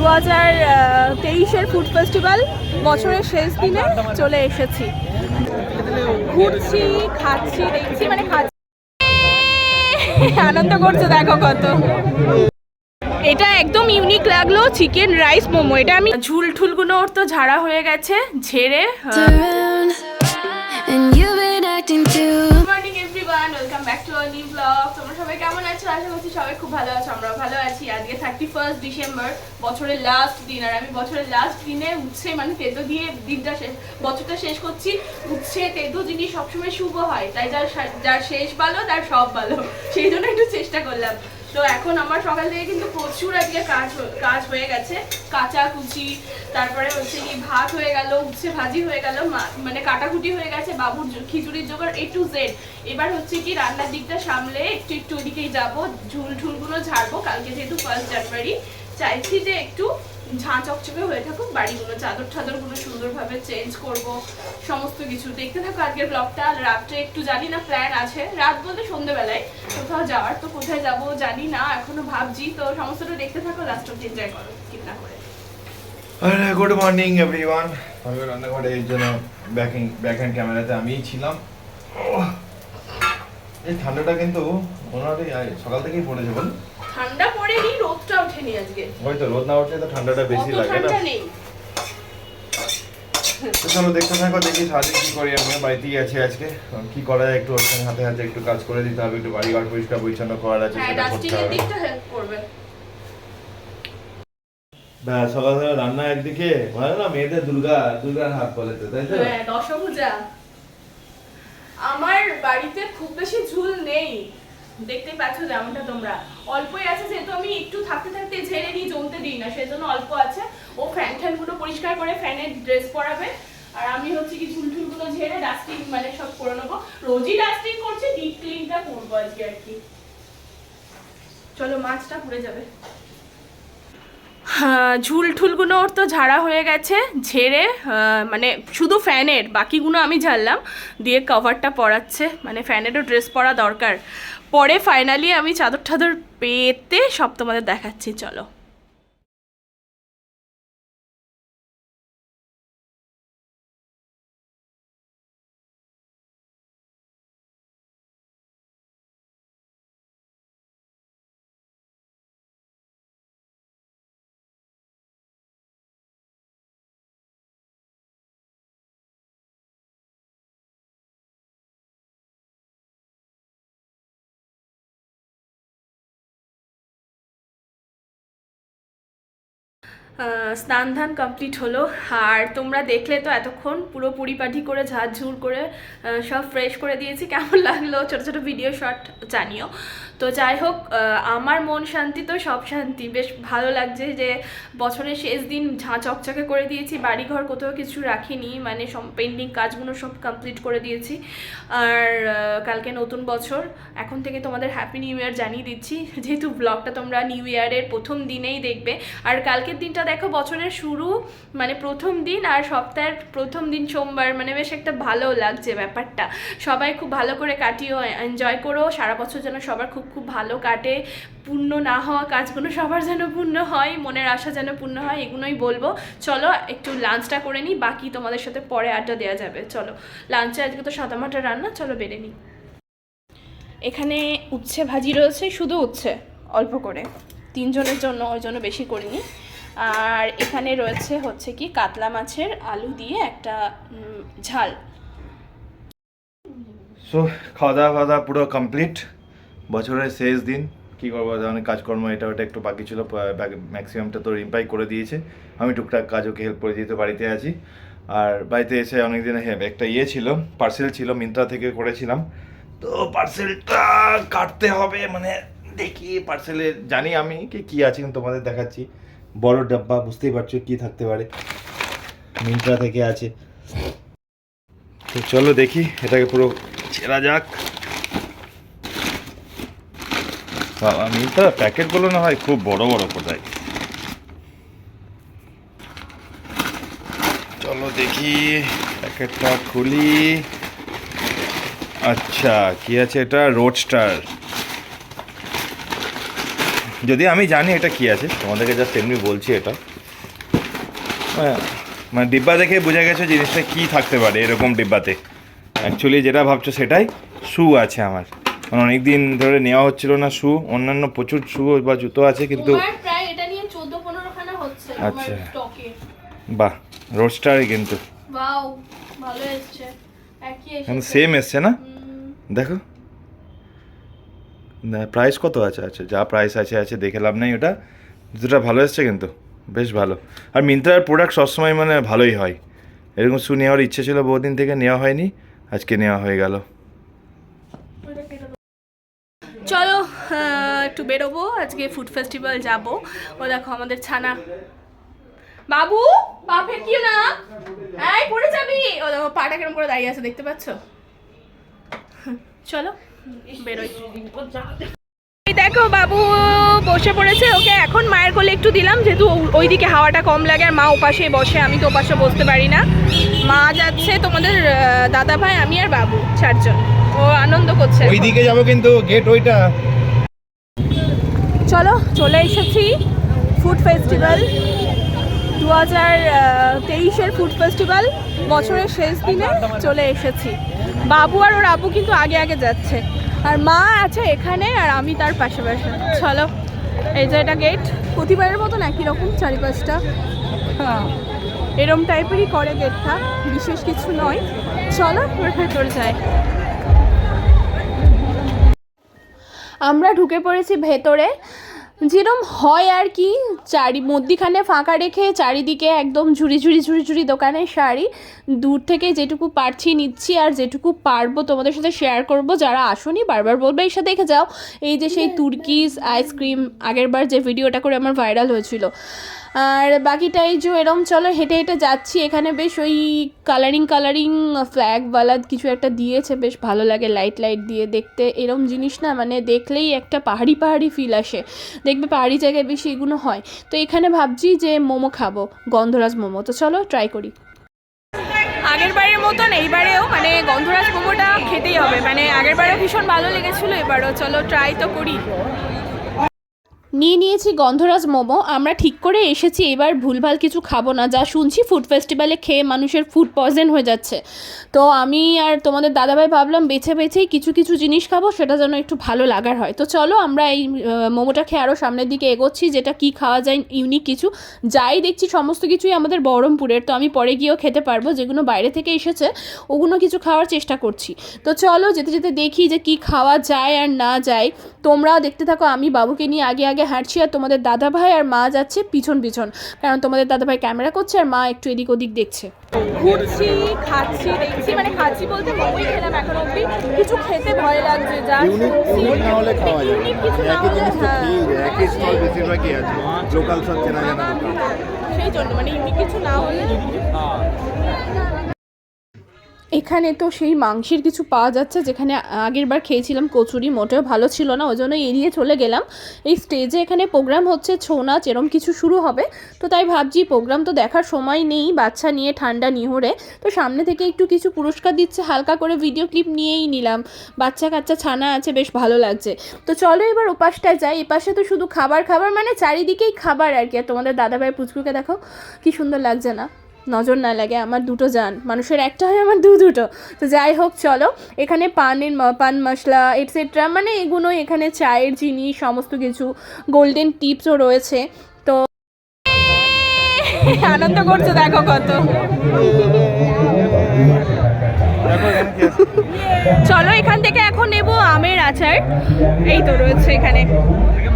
দু হাজার তেইশের ফুড ফেস্টিভ্যাল বছরের শেষ দিনে চলে এসেছি। ঘুরছি খাচ্ছি দেখছি মানে খাচ্ছি। আনন্দ করছে দেখো কত। এটা একদম ইউনিক লাগল চিকেন রাইস মোমো। এটা আমি ঝুল ঠুলগুলো ওর তো ঝাড়া হয়ে গেছে ঝেড়ে everyone welcome back to our new blog তোমরা সবাই কেমন আছো? আশা করছি সবাই খুব ভালো আছো ভালো আছি। আজকে থার্টি ফার্স্ট ডিসেম্বর বছরের লাস্ট দিন। আর আমি বছরের লাস্ট দিনে উঠছে মানে তেতো দিয়ে দিনটা শেষ, বছরটা শেষ করছি। উঠছে তেতো জিনিস সবসময় শুভ হয়, তাই যার যার শেষ ভালো, তার সব ভালো। সেই জন্য একটু চেষ্টা করলাম। তো এখন আমার সকাল থেকে কিন্তু প্রচুর আজকে কাজ কাজ হয়ে গেছে। কাঁচা কুচি, তারপরে হচ্ছে কি ভাত হয়ে গেল, উচ্ছে ভাজি হয়ে গেল মানে কাটাকুটি হয়ে গেছে, বাবুর খিচুড়ির জোগাড় এ টু জেড এবার হচ্ছে কি রান্নার দিকটা সামলে একটু একটু ওদিকেই যাব, ঝুল ঝুলগুলো ঝাড়বো, কালকে যেহেতু ফার্স্ট জানুয়ারি চাইছি যে একটু ঝাঁ চকচকে হয়ে থাকুক বাড়িগুলো চাদর টাদরগুলো সুন্দরভাবে চেঞ্জ করব সমস্ত কিছু দেখতে থাকো আজকের ব্লগটা আর রাত্রে একটু জানি না প্ল্যান আছে। রাত বলতে সন্ধ্যেবেলায় কোথাও যাওয়ার তো কোথায় যাব জানি না এখনও ভাবছি। তো সমস্তটা দেখতে থাকো লাস্ট অব্দি এনজয় করো স্কিপ না করে। আরে গুড মর্নিং এভরিওয়ান আমি রান্নাঘরে এই জন্য ব্যাকিং ব্যাক হ্যান্ড ক্যামেরাতে আমিই ছিলাম। এই ঠান্ডাটা কিন্তু আই- সকাল থেকেই পড়েছে বল। ঠান্ডা রোদটা ওঠেনি আজকে। ওই তো রোদ না উঠলে তো ঠান্ডাটা বেশি লাগে না? নেই। তো চলো দেখতে থাকো দেখি সারাদিন কি করি আমি বাড়িতেই আছি আজকে। কি করা যায় একটু ওর সঙ্গে হাতে হাতে একটু কাজ করে দিতে হবে একটু বাড়ি ঘর পরিষ্কার পরিচ্ছন্ন করার আছে হ্যাঁ সেটা করতে হবে। ব্যাস সকালবেলা রান্না একদিকে মানে না মেয়েদের দুর্গা দুর্গার হাত বলে তো তাই তো? হ্যাঁ দশভূজা আমার বাড়িতে খুব বেশি ঝুল নেই। দেখতেই পাচ্ছ যেমনটা তোমরা। অল্পই আছে যেহেতু আমি একটু থাকতে থাকতে ঝেড়ে নিই জমতে দিই না সেজন্য অল্প আছে। ও ফ্যান ট্যানগুলো পরিষ্কার করে ফ্যানের ড্রেস পরাবে। আর আমি হচ্ছে কি ঝুল ঝুল ঝেড়ে ডাস্টিং মানে সব করে নেব। রোজই ডাস্টিং করছি ডিপ ক্লিনটা করব আজকে আর কি। চলো মাছটা পুড়ে যাবে। হ্যাঁ, ঝুল ঠুলগুলো ওর তো ঝাড়া হয়ে গেছে ঝেড়ে মানে শুধু ফ্যানের বাকিগুলো আমি ঝাড়লাম। দিয়ে কভারটা পরাচ্ছে মানে ফ্যানেরও ড্রেস পরা দরকার। পরে ফাইনালি আমি চাদর টাদর পেতে সব তোমাদের দেখাচ্ছি চলো। স্নান ধান কমপ্লিট হলো। আর তোমরা দেখলে তো এতক্ষণ পুরো পরিপাঠি করে ঝাড়ঝুড় করে সব ফ্রেশ করে দিয়েছি। কেমন লাগল? ছোটো ছোটো ভিডিও শট জানিও। তো যাই হোক আমার মন শান্তি তো, সব শান্তি। বেশ ভালো লাগছে যে বছরের শেষ দিন ঝাঁ চকচকে করে দিয়েছি, বাড়িঘর কোথাও কিছু রাখিনি মানে সব পেন্ডিং কাজগুলো সব কমপ্লিট করে দিয়েছি। আর কালকে নতুন বছর, এখন থেকে তোমাদের হ্যাপি নিউ ইয়ার জানিয়ে দিচ্ছি। যেহেতু ব্লগটা তোমরা নিউ ইয়ারের প্রথম দিনেই দেখবে। আর কালকের দিনটা দেখো, বছরের শুরু মানে প্রথম দিন আর সপ্তাহের প্রথম দিন সোমবার মানে বেশ একটা ভালো লাগছে ব্যাপারটা। সবাই খুব ভালো করে কাটিও এনজয় করো, সারা বছর যেন সবার খুব খুব ভালো কাটে। পূর্ণ না হওয়া কাজগুলো সবার যেন পূর্ণ হয়, মনের আশা যেন পূর্ণ হয়, এগুলোই বলব। চলো, একটু লাঞ্চটা করে নিই বাকি তোমাদের সাথে পরে আড্ডা দেওয়া যাবে। চলো লাঞ্চে আজকে তো সাদামাটা রান্না, চলো বেড়ে নিই এখানে উচ্ছে ভাজি রয়েছে, শুধু উচ্ছে, অল্প করে। তিনজনের জন্য ওই জন্য বেশি করিনি। আর এখানে রয়েছে হচ্ছে কি, কাতলা মাছের আলু দিয়ে একটা ঝাল। সো খাওয়া দাওয়া খাওয়া দাওয়া পুরো কমপ্লিট বছরের শেষ দিন, কী করব? অনেক কাজকর্ম এটা, ওটা একটু বাকি ছিল ম্যাক্সিমামটা তো রিম্পাই করে দিয়েছে। আমি টুকটাক কাজ ওকে হেল্প করে দিতে বাড়িতে আছি। আর বাড়িতে এসে অনেক দিন একটা ইয়ে ছিল পার্সেল ছিল মিন্ত্রা থেকে করেছিলাম। তো পার্সেলটা কাটতে হবে মানে দেখি পার্সেলে জানি আমি কি, কী আছে তোমাদের দেখাচ্ছি। বড় ডাব্বা, বুঝতেই পারছ কী থাকতে পারে। মিন্ত্রা থেকে আছে। তো চলো দেখি, এটাকে পুরো ছেঁড়া যাক। বাবা মিন্ত্রা প্যাকেটগুলো না হয় খুব বড় বড় কোথায়? চলো দেখি প্যাকেটটা খুলি। আচ্ছা কি আছে এটা? রোডস্টার যদি আমি জানি এটা কি আছে তোমাদেরকে জাস্ট এমনি বলছি এটা। হ্যাঁ, মানে ডিব্বা দেখে বোঝা গেছে জিনিসটা কি থাকতে পারে এরকম ডিব্বাতে। অ্যাকচুয়ালি যেটা ভাবছ সেটাই শু আছে আমার। মানে অনেক দিন ধরে নেওয়া হচ্ছিল না শু অন্যান্য প্রচুর শু বা জুতো আছে কিন্তু প্রায় এটা নিয়ে চোদ্দ পনেরো খানা হচ্ছে আচ্ছা। বাহ রোস্টারই কিন্তু। ওয়াও ভালো এসছে। একই এখন এসেছে সেম এসছে না? দেখো। না প্রাইস কত আছে? আচ্ছা যা প্রাইস আছে আছে দেখে লাভ নেই ওটা। জুতোটা ভালো এসছে কিন্তু বেশ ভালো। আর মিন্ত্রার প্রোডাক্ট সবসময় মানে ভালোই হয়। এরকম শু নেওয়ার ইচ্ছে ছিল বহুদিন থেকে নেওয়া হয়নি আজকে নেওয়া হয়ে গেল চলো আহ, একটু বেরোবো, আজকে ফুড ফেস্টিভ্যাল যাব। ও দেখো আমাদের ছানা। বাবু, বাপের কি না? এই, পড়ে যাবি। ও দেখো, পাটা কেরম করে দাঁড়িয়ে আছে, দেখতে পাচ্ছ? চলো, বেরোই। দেখো বাবু, বসে পড়েছে। ওকে এখন মায়ের কোলে একটু দিলাম, যেহেতু ওইদিকে হাওয়াটা কম লাগে আর মা ওপাশে বসে, আমি তো ওপাশে বসতে পারি না। মা যাচ্ছে তোমাদের দাদা ভাই আমি আর বাবু, চারজন। ও আনন্দ করছে। ওইদিকে যাব কিন্তু গেট ওইটা। চলো, চলে এসেছি ফুড ফেস্টিভ্যাল দু হাজার তেইশের ফুড ফেস্টিভ্যাল বছরের শেষ দিনে চলে এসেছি। বাবু আর ওর আবু কিন্তু আগে আগে যাচ্ছে। আর মা আছে এখানে আর আমি তার পাশে পাশে চলো, এই যে এটা গেট প্রতিবারের মতন একই রকম চারিপাশটা। হ্যাঁ এরম টাইপেরই করে গেটটা বিশেষ কিছু নয়। চলো ওর ভেতরে যাই। আমরা ঢুকে পড়েছি ভেতরে। যেরম হয় আর কি চারি মধ্যিখানে ফাঁকা রেখে চারিদিকে একদম ঝুড়ি ঝুড়ি ঝুড়ি ঝুড়ি দোকানের শাড়ি। দূর থেকে যেটুকু পারছি নিচ্ছি আর যেটুকু পারব তোমাদের সাথে শেয়ার করব। যারা আসনি বারবার বলবে এই সাথে দেখে যাও। এই যে সেই তুর্কিজ আইসক্রিম আগেরবার যে ভিডিওটা করে আমার ভাইরাল হয়েছিল। আর বাকিটা এই যে এরম চলো, হেঁটে হেঁটে যাচ্ছি। এখানে বেশ ওই কালারিং কালারিং ফ্ল্যাগওয়ালা কিছু একটা দিয়েছে। বেশ ভালো লাগে লাইট লাইট দিয়ে দেখতে। এরম জিনিস না মানে দেখলেই একটা পাহাড়ি পাহাড়ি ফিল আসে। দেখবে পাহাড়ি জায়গায় বেশি এগুলো হয়। তো এখানে ভাবছি যে মোমো খাব, গন্ধরাজ মোমো। তো চলো ট্রাই করি। আগের বারের মতন এইবারেও মানে গন্ধরাজ মোমোটা খেতেই হবে। মানে আগের বারেও ভীষণ ভালো লেগেছিলো, এবারও চলো ট্রাই তো করি। নিয়ে নিয়েছি গন্ধরাজ মোমো। আমরা ঠিক করে এসেছি, এবার ভুলভাল কিছু খাব না। যা শুনছি ফুড ফেস্টিভ্যালে খেয়ে মানুষের ফুড পয়জন হয়ে যাচ্ছে। তো আমি আর তোমাদের দাদাভাই ভাবলাম বেছে বেছেই কিছু কিছু জিনিস খাব, সেটা যেন একটু ভালো লাগার হয়। তো চলো আমরা এই মোমোটা খেয়ে আরও সামনের দিকে এগোচ্ছি, যেটা কি খাওয়া যায় ইউনিক কিছু। যাই দেখছি সমস্ত কিছুই আমাদের বহরমপুরের, তো আমি পরে গিয়েও খেতে পারব, যেগুলো বাইরে থেকে এসেছে, ওগুলো কিছু খাওয়ার চেষ্টা করছি। তো চলো যেতে যেতে দেখি যে কি খাওয়া যায় আর না যায়। তোমরাও দেখতে থাকো, আমি বাবুকে নিয়ে আগে আগে হাঁটছি আর তোমাদের দাদা ভাই আর মা যাচ্ছে পিছন পিছন। কারণ তোমাদের দাদা ভাই ক্যামেরা করছে আর মা একটু এদিক ওদিক দেখছে। ঘুরছি খাচ্ছি দেখছি মানে খাচ্ছি বলতে মোমোই খেলাম এখন অব্দি কিছু খেতে ভয় লাগছে যা ইউনিক ইউনিক না হলে খাওয়া যাবে একই জিনিস তো হ্যাঁ। একই স্টল বেশিরভাগই আছে। লোকাল সব চেনা জানা সেই জন্য মানে ইউনিক কিছু না হলে এখানে তো সেই মাংসের কিছু পাওয়া যাচ্ছে, যেখানে আগের বার খেয়েছিলাম কচুরি, মোটেও ভালো ছিল না, ওই জন্য এড়িয়ে চলে গেলাম। এই স্টেজে এখানে প্রোগ্রাম হচ্ছে ছৌ নাচ, এরম কিছু শুরু হবে। তো তাই ভাবছি প্রোগ্রাম তো দেখার সময় নেই, বাচ্চা নিয়ে ঠান্ডা নিহরে। তো সামনে থেকে একটু কিছু পুরস্কার দিচ্ছে, হালকা করে ভিডিও ক্লিপ নিয়েই নিলাম। বাচ্চা কাচ্চা ছানা আছে, বেশ ভালো লাগছে। তো চলো এবার ওপাশটায় যাই, এপাশে তো শুধু খাবার খাবার মানে চারিদিকেই খাবার আর কি। আর তোমাদের দাদাভাই পুচকুকে দেখো, কি সুন্দর লাগছে না। নজর না লাগে, আমার দুটো যান মানুষের একটা হয়, আমার দু দুটো। তো যাই হোক, চলো। এখানে পানের পান মশলা এটসেট্রা মানে এগুলো এখানে চায়ের জিনিস সমস্ত কিছু। গোল্ডেন টিপসও রয়েছে। তো আনন্দ করছে, দেখো কত। চলো, এখান থেকে এখন নেব আমের আচার। এই তো রয়েছে এখানে।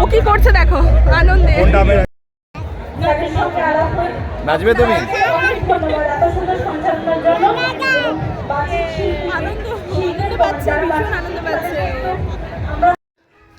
ও কি করছে, দেখো? আনন্দে। নাচবে তুমি? আনন্দ পাচ্ছে।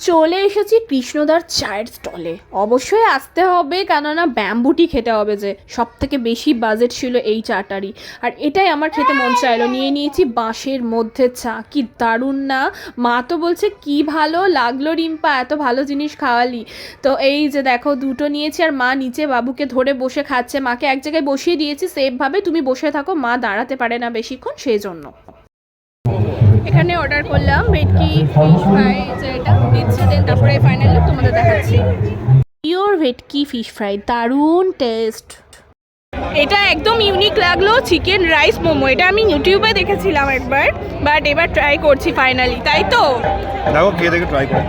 চলে এসেছি কৃষ্ণদার চায়ের স্টলে। অবশ্যই আসতে হবে, কেননা ব্যাম্বুটি খেতে হবে যে। সব থেকে বেশি বাজেট ছিল এই চাটারই। আর এটাই আমার খেতে মন চাইলো। নিয়ে নিয়েছি বাঁশের মধ্যে চা। কি দারুণ না? মা তো বলছে, কি ভালো লাগল রিম্পা, এত ভালো জিনিস খাওয়ালি। তো এই যে দেখো, দুটো নিয়েছি আর মা নিচে বাবুকে ধরে বসে খাচ্ছে। মাকে এক জায়গায় বসিয়ে দিয়েছি। সেফভাবে তুমি বসে থাকো। মা দাঁড়াতে পারে না বেশিক্ষণ, সেই জন্য। এখানে অর্ডার করলাম ভেটকি ফিশ ফ্রাই এটা দিচ্ছে দেন তারপরে ফাইনাল তোমাদের দেখাচ্ছি। পিওর ভেটকি ফিশ ফ্রাই দারুণ টেস্ট এটা একদম ইউনিক লাগল চিকেন রাইস মোমো, এটা আমি ইউটিউবে দেখেছিলাম একবার বাট এবার ট্রাই করছি ফাইনালি তাই তো? দেখো, খেয়ে দেখে ট্রাই করো।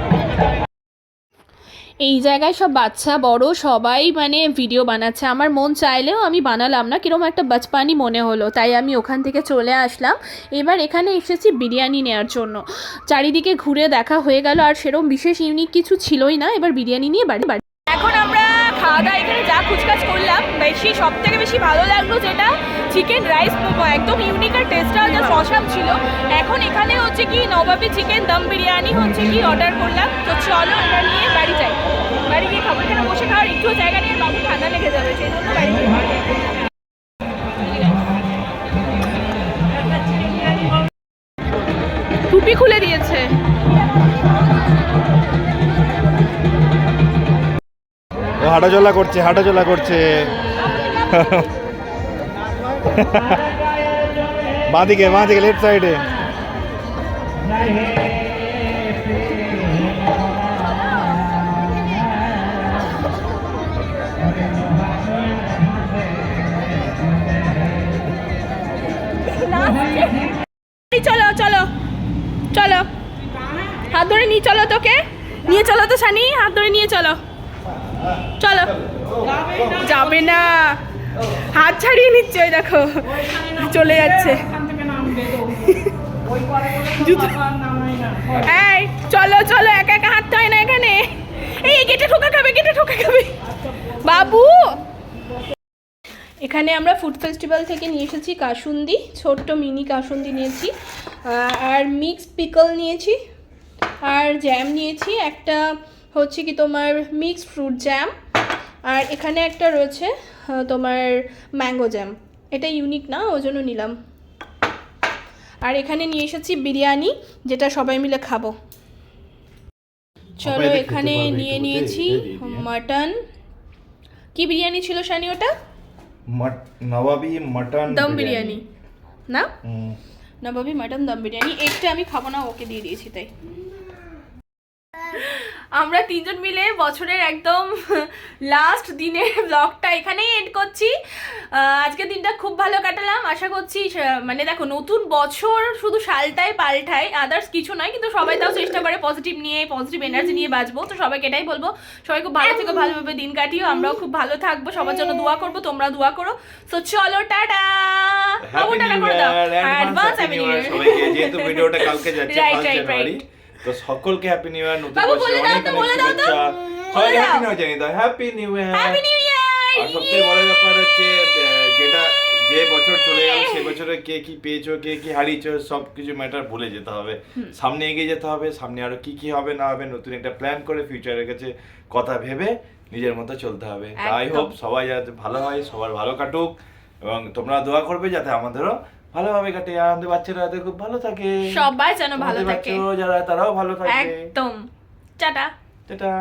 এই জায়গায় সব বাচ্চা, বড় সবাই মানে ভিডিও বানাচ্ছে। আমার মন চাইলেও আমি বানালাম না কীরকম একটা বাচপানি মনে হলো। তাই আমি ওখান থেকে চলে আসলাম। এবার এখানে এসেছি বিরিয়ানি নেওয়ার জন্য। চারিদিকে ঘুরে দেখা হয়ে গেল, আর সেরকম বিশেষ ইউনিক কিছু ছিলই না। এবার বিরিয়ানি নিয়ে বাড়ি বাড়ি এখন আমরা খাওয়া দাওয়া এখানে যা কুচকাচ করলাম বেশি সব থেকে বেশি ভালো লাগল যেটা চিকেন রাইস মোমো, একদম ইউনিক আর টেস্টটাও যা অসাম ছিল। এখন এখানে হচ্ছে কি, নবাবি চিকেন দম বিরিয়ানি হচ্ছে কি অর্ডার করলাম। তো চলো এটা নিয়ে বাড়ি যাই। বাড়ি গিয়ে খাব এখানে বসে খাওয়ার একটু জায়গা নিয়ে বাবু ঠান্ডা লেগে যাবে, সেই জন্য বাড়ি। টুপি খুলে দিয়েছে। হাঁটাচলা করছে হাঁটাচলা করছে। বাঁদিকে বাঁদিকে লেফট সাইডে চলো চলো চলো। হাত ধরে নিয়ে চলো তোকে। নিয়ে চলো তো সানি, হাত ধরে নিয়ে চলো। চলো। যাবে না। হাত ছাড়িয়ে নিচ্ছে, ওই দেখো। চলে যাচ্ছে। চলো চলো, একা একা হাঁটতে হয় না এখানে। এই গেটে ঠোকা খাবে গেটে ঠোকা খাবে। বাবু! এখানে আমরা ফুড ফেস্টিভ্যাল থেকে নিয়ে এসেছি কাসুন্দি, ছোট্ট মিনি কাসুন্দি নিয়েছি। আর মিক্স পিকল নিয়েছি। আর জ্যাম নিয়েছি। একটা হচ্ছে কি তোমার মিক্স ফ্রুট জ্যাম আর এখানে একটা রয়েছে তোমার ম্যাঙ্গো জ্যাম এটা ইউনিক না ওই জন্য নিলাম। আর এখানে নিয়ে এসেছি বিরিয়ানি যেটা সবাই মিলে খাব। চলো এখানে নিয়ে নিয়েছি মাটন। কি বিরিয়ানি ছিল শানি ওটা? নবাবি মটন দম বিরিয়ানি। না। নবাবি মাটন দম বিরিয়ানি। একটা আমি খাব না ওকে দিয়ে দিয়েছি তাই। আমরা তিনজন মিলে বছরের একদম লাস্ট দিনের ব্লগটা এখানেই এন্ড করছি। আহ, আজকের দিনটা খুব ভালো কাটালাম। আশা করছি মানে দেখো নতুন বছর শুধু সালটাই পাল্টায় আদার্স কিছু নয় কিন্তু সবাই তাও চেষ্টা করে পজিটিভ নিয়ে পজিটিভ এনার্জি নিয়ে বাঁচবো। তো সবাইকে এটাই বলব সবাই খুব ভালো থেকো ভালোভাবে দিন কাটিও। আমরাও খুব ভালো থাকব। সবার জন্য দোয়া করব তোমরা দোয়া করো। তো চলো টাটা! টাটা করে দাও। অ্যাডভান্স হ্যাপি নিউ ইয়ার সবাইকে যেহেতু ভিডিওটা কালকে যাচ্ছে 1 জানুয়ারি right. তো সকলকে হ্যাপি নিউ ইয়ার নতুন বছরে বলে দাও অনেক তো, অনেক বলে দাও তো। শুভেচ্ছা। সবাই হ্যাপি। নিউ জানিয়ে দাও। Happy new year happy new year আর সবথেকে বড় ব্যাপার হচ্ছে যেটা যে বছর চলে গেল সে বছরে কে কি পেয়েছ কে কি হারিয়েছো সব কিছু ম্যাটার ভুলে যেতে হবে। সামনে এগিয়ে যেতে হবে সামনে আরও কি কি হবে না হবে নতুন একটা প্ল্যান করে ফিউচারের কাছে কথা ভেবে নিজের মতো চলতে হবে। একদম। হোপ সবাই যাতে ভালো হয় সবার ভালো কাটুক এবং তোমরা দোয়া করবে যাতে আমাদেরও ভালোভাবে কাটে আর আমাদের বাচ্চারা যাতে খুব ভালো থাকে। সবাই যেন ভালো থাকে। যারা তারাও ভালো থাকে। একদম। টাটা। টাটা।